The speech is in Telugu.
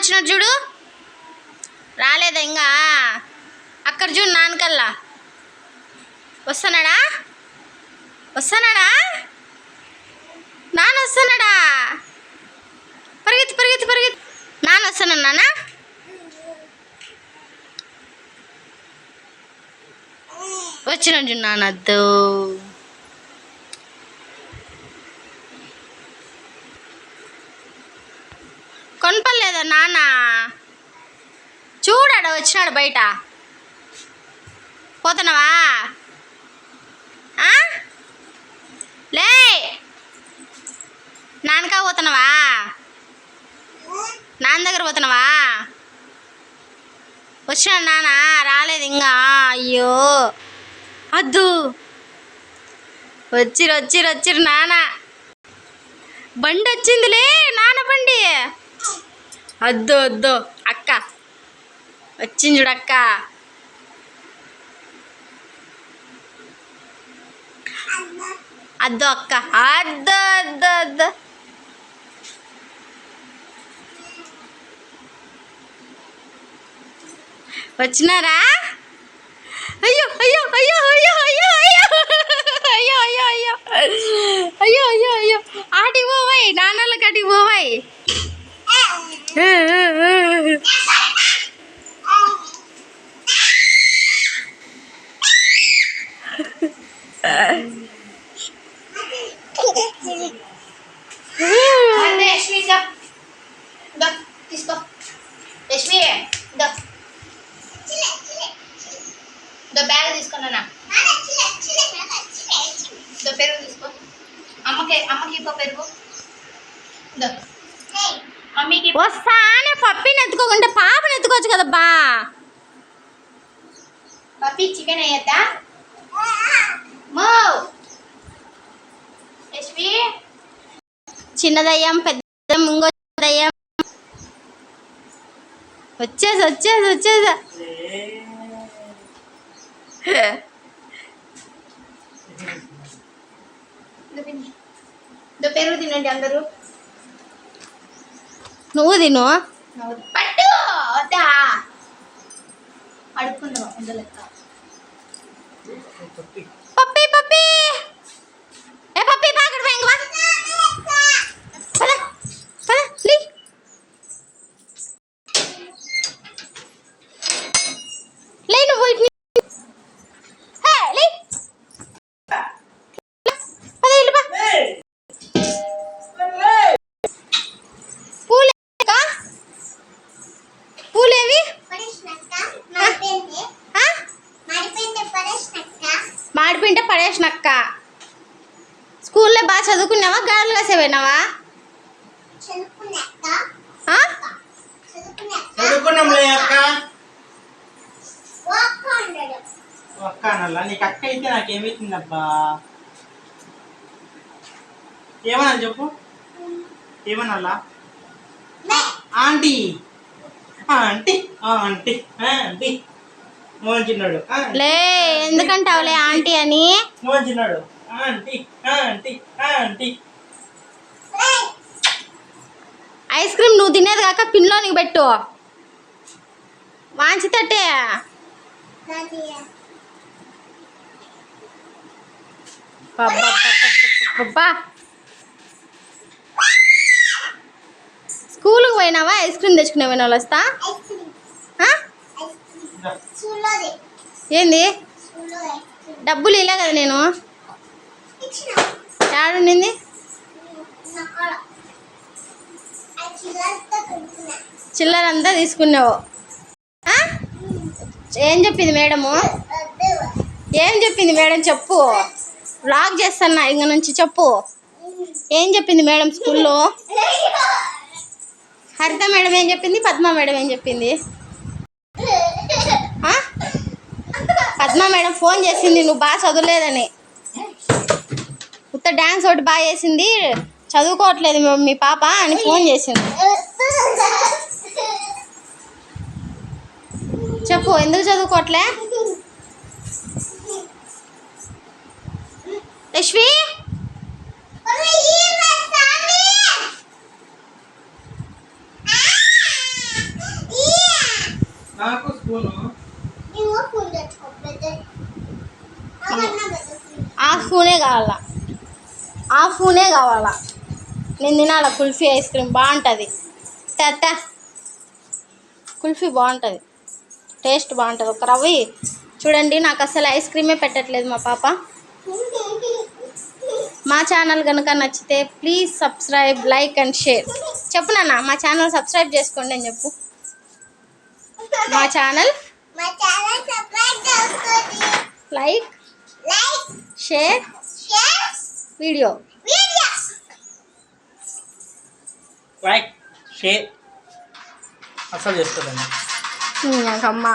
వచ్చినాడు చూడు. రాలేదా ఇంకా? అక్కడ చూడు నాన్నకల్లా. వస్తున్నాడా? వస్తున్నాడా? నాన్న వస్తున్నాడా? పరిగెత్తి పరిగెత్తి పరిగెత్తి. నాన్న వస్తున్నాను నాన్న. వచ్చినాడు చూడు నాన్న అద్దు కొనపలేదా నాన్న చూడాడు వచ్చినాడు బయట. పోతున్నావా? ఆ? లే! నాన్నకా పోతున్నావా? నాన్న దగ్గర పోతున్నావా? వచ్చినాడు నాన్న రాలేదు ఇంకా. అయ్యో! అద్దు! వచ్చిరు వచ్చిరు వచ్చిరు నాన్న. బండి వచ్చిందిలే నాన్న బండి. వద్దు వద్దు వచ్చింది చూడక్క అద్దో అక్క అద్దో అద్దో అద్దో వచ్చినారా అయ్యో అయ్యో అయ్యో అయ్యో అయ్యో అయ్యో అయ్యో అయ్యో అయ్యో అయ్యో అయ్యో అయ్యో Anne Eşmi బ్యాగ్ తీసుకున్నా ఇదో తీసుకో అమ్మకి అమ్మకి పెరుగు ఇదో మమ్మీకి వస్తానే పప్పిని ఎత్తుకోకుండా ఎత్తుకోవచ్చు కదా బా. పప్పి చికెన్ అయ్యద్దా యశ్వి. చిన్నదయ్యం పెద్ద ముంగో దయ్యం వచ్చేసి వచ్చేసి. వచ్చేసా పెరుగు తినండి అందరూ. నువ్వు తిను. పట్టు వద్దా? అడుక్కుందాం ఉందో లెక్క పప్పి పప్పి ఏ పప్పి పాకడ పోయి వా పద పద లీ లే నువ్వు ఇటు నీ- హే లే పద ఇల్లు బా పూలేక పూలేవి ఆ? మాడిపింటే పడేసినక్క స్కూల్లో బాగా చదువుకున్నావా? గాడులు కాసేపోయినావా ఆ? చదువుకున్నాంలే అక్క. ఒక్క అనల్లా నీకు అక్క అయితే నాకేమైతుందబ్బా? ఏమన్నా చెప్పు. ఏమనల్లా ఆంటీ. ఆంటీ. ఆంటీ. ఆంటీ. లే ఎందుకంటావులే ఆంటీ అని? మోహన్ చిన్నాడు. Aunty aunty aunty. Ice cream నువ్వు తినేది కాక పిన్లోనికి పెట్టు. వాంచి తట్టే. స్కూల్కి పోయినావా? ఐస్ క్రీమ్ తెచ్చుకునే పోయిన వాళ్ళు వస్తా? ఏంది? డబ్బులు ఇలే కదా నేను. ఏడుండింది చిల్లర అంతా తీసుకున్నావు? ఏం చెప్పింది మేడము? ఏం చెప్పింది మేడం చెప్పు. వ్లాగ్ చేస్తున్నా ఇంక నుంచి చెప్పు. ఏం చెప్పింది మేడం స్కూల్లో? హరిత మేడం ఏం చెప్పింది? పద్మ మేడం ఏం చెప్పింది ఆ? పద్మ మేడం ఫోన్ చేసింది నువ్వు బాగా చదవలేదని. ఉత్త డ్యాన్స్ ఒకటి బాగా చేసింది చదువుకోవట్లేదు మీ- పాప అని ఫోన్ చేసింది. చెప్పు ఎందుకు చదువుకోవట్లే? యశ్వి నాకు స్పూను స్పూనే కావాలా? ఆ స్పూనే కావాలా? నేను తినాల? కుల్ఫీ ఐస్ క్రీమ్ బాగుంటుంది. తట్ట కుల్ఫీ బాగుంటుంది. టేస్ట్ బాగుంటుంది. ఒక రవి చూడండి నాకు అసలు ఐస్ క్రీమే పెట్టట్లేదు మా పాప. మా ఛానల్ కనుక నచ్చితే please subscribe like and share. చెప్పు నాన్న మా ఛానల్ సబ్స్క్రైబ్ చేసుకోండి అని చెప్పు. మా channel? Like share video like share అసలు చేసుకోదండి నాకమ్మ